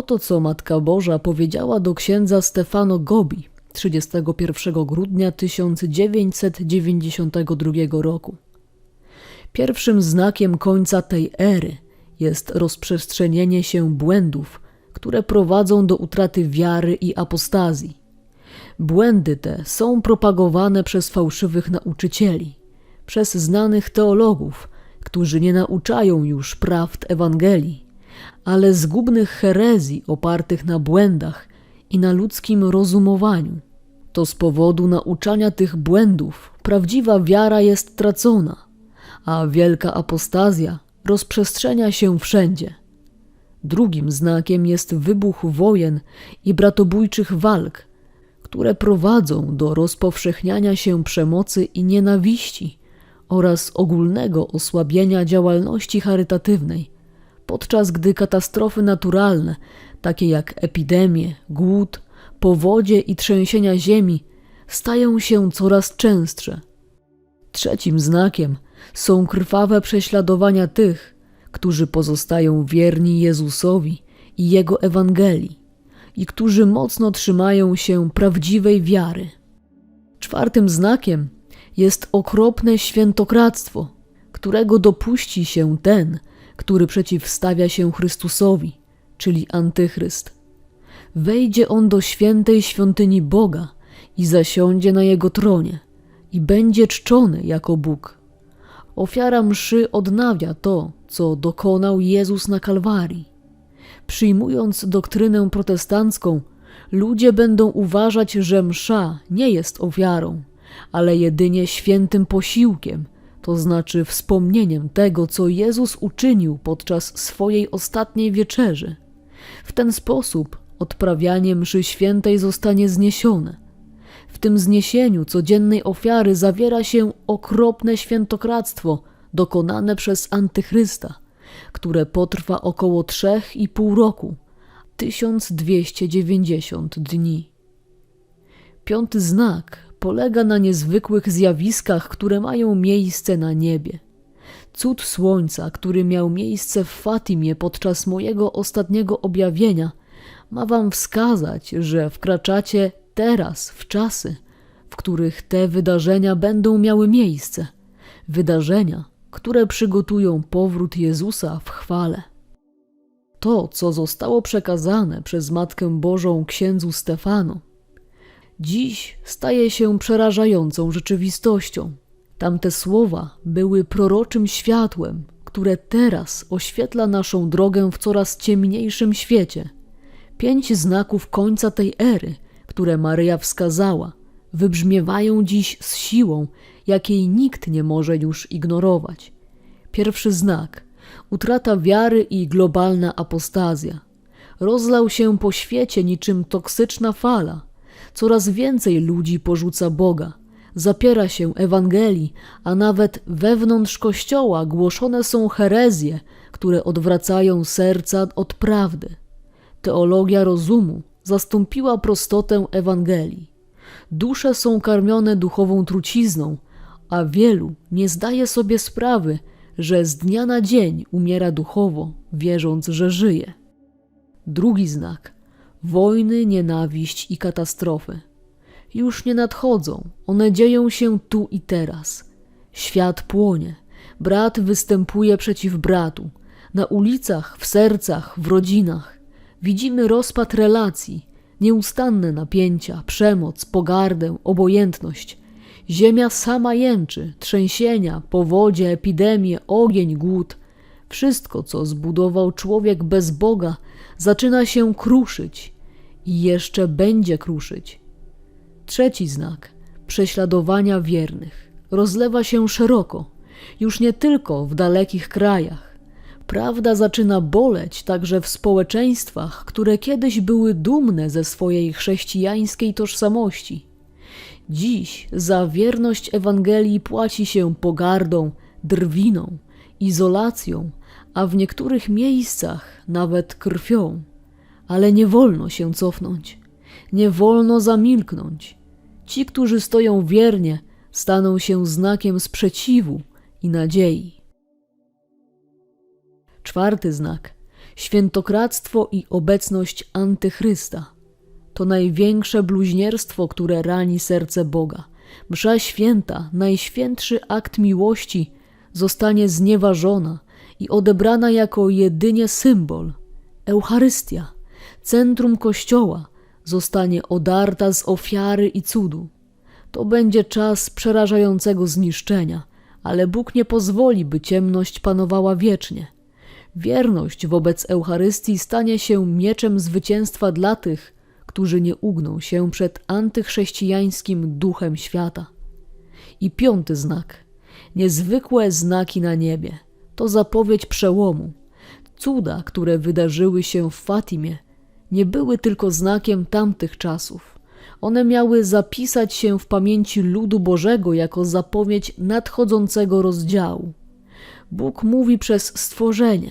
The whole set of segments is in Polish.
Oto co Matka Boża powiedziała do księdza Stefano Gobi 31 grudnia 1992 roku. Pierwszym znakiem końca tej ery jest rozprzestrzenienie się błędów, które prowadzą do utraty wiary i apostazji. Błędy te są propagowane przez fałszywych nauczycieli, przez znanych teologów, którzy nie nauczają już prawd Ewangelii, ale zgubnych herezji opartych na błędach i na ludzkim rozumowaniu. To z powodu nauczania tych błędów prawdziwa wiara jest tracona, a wielka apostazja rozprzestrzenia się wszędzie. Drugim znakiem jest wybuch wojen i bratobójczych walk, które prowadzą do rozpowszechniania się przemocy i nienawiści oraz ogólnego osłabienia działalności charytatywnej, podczas gdy katastrofy naturalne, takie jak epidemie, głód, powodzie i trzęsienia ziemi, stają się coraz częstsze. Trzecim znakiem są krwawe prześladowania tych, którzy pozostają wierni Jezusowi i Jego Ewangelii i którzy mocno trzymają się prawdziwej wiary. Czwartym znakiem jest okropne świętokradztwo, którego dopuści się ten, który przeciwstawia się Chrystusowi, czyli Antychryst. Wejdzie on do świętej świątyni Boga i zasiądzie na jego tronie i będzie czczony jako Bóg. Ofiara mszy odnawia to, co dokonał Jezus na Kalwarii. Przyjmując doktrynę protestancką, ludzie będą uważać, że msza nie jest ofiarą, ale jedynie świętym posiłkiem, to znaczy wspomnieniem tego, co Jezus uczynił podczas swojej ostatniej wieczerzy. W ten sposób odprawianie mszy świętej zostanie zniesione. W tym zniesieniu codziennej ofiary zawiera się okropne świętokradztwo dokonane przez Antychrysta, które potrwa około trzech i pół roku, 1290 dni. Piąty znak polega na niezwykłych zjawiskach, które mają miejsce na niebie. Cud słońca, który miał miejsce w Fatimie podczas mojego ostatniego objawienia, ma wam wskazać, że wkraczacie teraz w czasy, w których te wydarzenia będą miały miejsce. Wydarzenia, które przygotują powrót Jezusa w chwale. To, co zostało przekazane przez Matkę Bożą księdzu Stefanu, dziś staje się przerażającą rzeczywistością. Tamte słowa były proroczym światłem, które teraz oświetla naszą drogę w coraz ciemniejszym świecie. Pięć znaków końca tej ery, które Maryja wskazała, wybrzmiewają dziś z siłą, jakiej nikt nie może już ignorować. Pierwszy znak utrata wiary i globalna apostazja. Rozlał się po świecie niczym toksyczna fala. Coraz więcej ludzi porzuca Boga, zapiera się Ewangelii, a nawet wewnątrz Kościoła głoszone są herezje, które odwracają serca od prawdy. Teologia rozumu zastąpiła prostotę Ewangelii. Dusze są karmione duchową trucizną, a wielu nie zdaje sobie sprawy, że z dnia na dzień umiera duchowo, wierząc, że żyje. Drugi znak wojny, nienawiść i katastrofy. Już nie nadchodzą, one dzieją się tu i teraz. Świat płonie, brat występuje przeciw bratu. Na ulicach, w sercach, w rodzinach widzimy rozpad relacji, nieustanne napięcia, przemoc, pogardę, obojętność. Ziemia sama jęczy, trzęsienia, powodzie, epidemie, ogień, głód. Wszystko, co zbudował człowiek bez Boga, zaczyna się kruszyć i jeszcze będzie kruszyć. Trzeci znak prześladowania wiernych rozlewa się szeroko, już nie tylko w dalekich krajach. Prawda zaczyna boleć także w społeczeństwach, które kiedyś były dumne ze swojej chrześcijańskiej tożsamości. Dziś za wierność Ewangelii płaci się pogardą, drwiną, izolacją, a w niektórych miejscach nawet krwią. Ale nie wolno się cofnąć, nie wolno zamilknąć. Ci, którzy stoją wiernie, staną się znakiem sprzeciwu i nadziei. Czwarty znak świętokradztwo i obecność antychrysta. To największe bluźnierstwo, które rani serce Boga. Msza święta, najświętszy akt miłości, zostanie znieważona i odebrana jako jedynie symbol. Eucharystia, centrum Kościoła, zostanie odarta z ofiary i cudu. To będzie czas przerażającego zniszczenia, ale Bóg nie pozwoli, by ciemność panowała wiecznie. Wierność wobec Eucharystii stanie się mieczem zwycięstwa dla tych, którzy nie ugną się przed antychrześcijańskim duchem świata. I piąty znak. Niezwykłe znaki na niebie. To zapowiedź przełomu. Cuda, które wydarzyły się w Fatimie, nie były tylko znakiem tamtych czasów. One miały zapisać się w pamięci ludu Bożego jako zapowiedź nadchodzącego rozdziału. Bóg mówi przez stworzenie.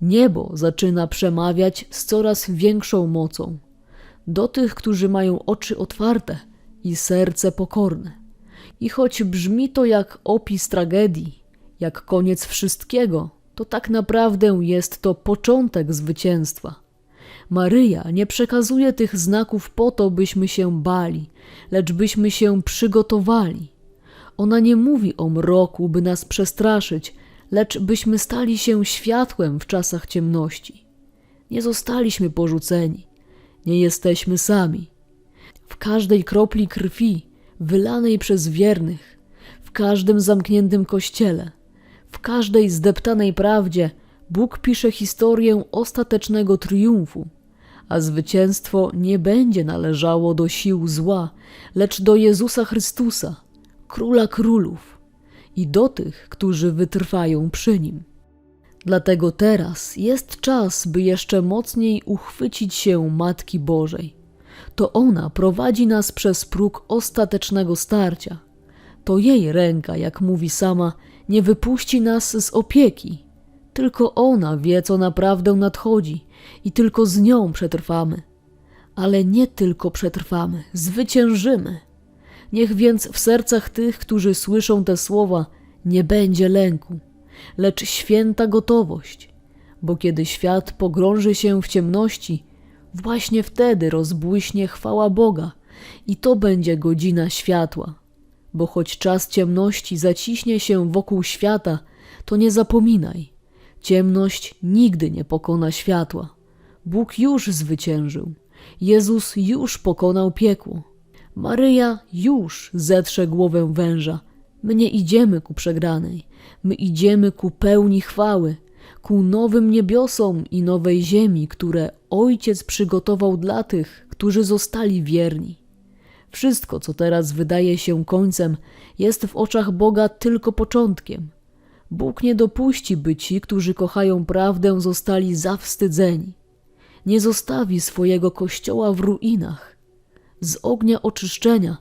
Niebo zaczyna przemawiać z coraz większą mocą. Do tych, którzy mają oczy otwarte i serce pokorne. I choć brzmi to jak opis tragedii, jak koniec wszystkiego, to tak naprawdę jest to początek zwycięstwa. Maryja nie przekazuje tych znaków po to, byśmy się bali, lecz byśmy się przygotowali. Ona nie mówi o mroku, by nas przestraszyć, lecz byśmy stali się światłem w czasach ciemności. Nie zostaliśmy porzuceni, nie jesteśmy sami. W każdej kropli krwi, wylanej przez wiernych, w każdym zamkniętym kościele, w każdej zdeptanej prawdzie, Bóg pisze historię ostatecznego triumfu, a zwycięstwo nie będzie należało do sił zła, lecz do Jezusa Chrystusa, Króla Królów i do tych, którzy wytrwają przy Nim. Dlatego teraz jest czas, by jeszcze mocniej uchwycić się Matki Bożej. To ona prowadzi nas przez próg ostatecznego starcia. To jej ręka, jak mówi sama, nie wypuści nas z opieki. Tylko ona wie, co naprawdę nadchodzi i tylko z nią przetrwamy. Ale nie tylko przetrwamy, zwyciężymy. Niech więc w sercach tych, którzy słyszą te słowa, nie będzie lęku, lecz święta gotowość, bo kiedy świat pogrąży się w ciemności, właśnie wtedy rozbłyśnie chwała Boga i to będzie godzina światła. Bo choć czas ciemności zaciśnie się wokół świata, to nie zapominaj, ciemność nigdy nie pokona światła. Bóg już zwyciężył, Jezus już pokonał piekło. Maryja już zetrze głowę węża. My nie idziemy ku przegranej, my idziemy ku pełni chwały, ku nowym niebiosom i nowej ziemi, które Ojciec przygotował dla tych, którzy zostali wierni. Wszystko, co teraz wydaje się końcem, jest w oczach Boga tylko początkiem. Bóg nie dopuści, by ci, którzy kochają prawdę, zostali zawstydzeni. Nie zostawi swojego kościoła w ruinach. Z ognia oczyszczenia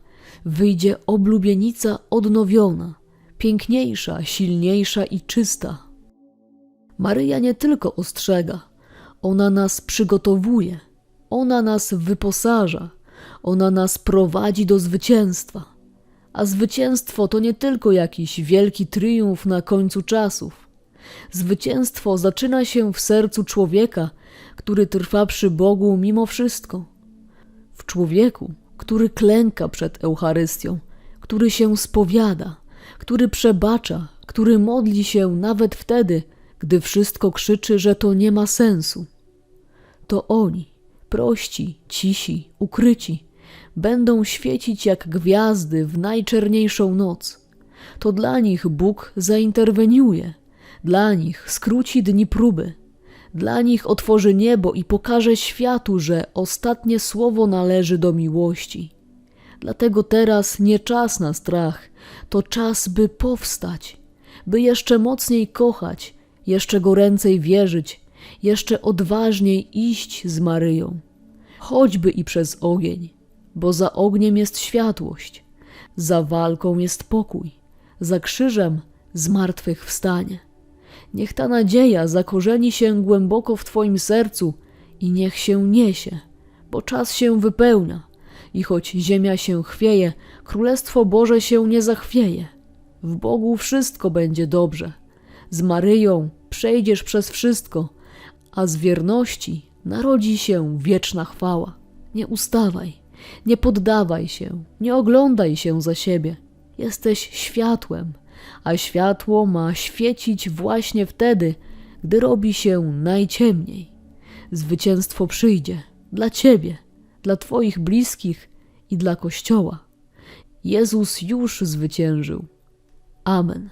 wyjdzie oblubienica odnowiona, piękniejsza, silniejsza i czysta. Maryja nie tylko ostrzega, ona nas przygotowuje, ona nas wyposaża, ona nas prowadzi do zwycięstwa. A zwycięstwo to nie tylko jakiś wielki triumf na końcu czasów. Zwycięstwo zaczyna się w sercu człowieka, który trwa przy Bogu mimo wszystko. W człowieku, który klęka przed Eucharystią, który się spowiada, który przebacza, który modli się nawet wtedy, gdy wszystko krzyczy, że to nie ma sensu. To oni, prości, cisi, ukryci, będą świecić jak gwiazdy w najczerniejszą noc. To dla nich Bóg zainterweniuje, dla nich skróci dni próby, dla nich otworzy niebo i pokaże światu, że ostatnie słowo należy do miłości. Dlatego teraz nie czas na strach, to czas, by powstać, by jeszcze mocniej kochać, jeszcze goręcej wierzyć, jeszcze odważniej iść z Maryją, choćby i przez ogień, bo za ogniem jest światłość, za walką jest pokój, za krzyżem zmartwychwstanie. Niech ta nadzieja zakorzeni się głęboko w Twoim sercu i niech się niesie, bo czas się wypełnia i choć ziemia się chwieje, Królestwo Boże się nie zachwieje. W Bogu wszystko będzie dobrze. Z Maryją przejdziesz przez wszystko, a z wierności narodzi się wieczna chwała. Nie ustawaj, nie poddawaj się, nie oglądaj się za siebie. Jesteś światłem, a światło ma świecić właśnie wtedy, gdy robi się najciemniej. Zwycięstwo przyjdzie dla ciebie, dla twoich bliskich i dla Kościoła. Jezus już zwyciężył. Amen.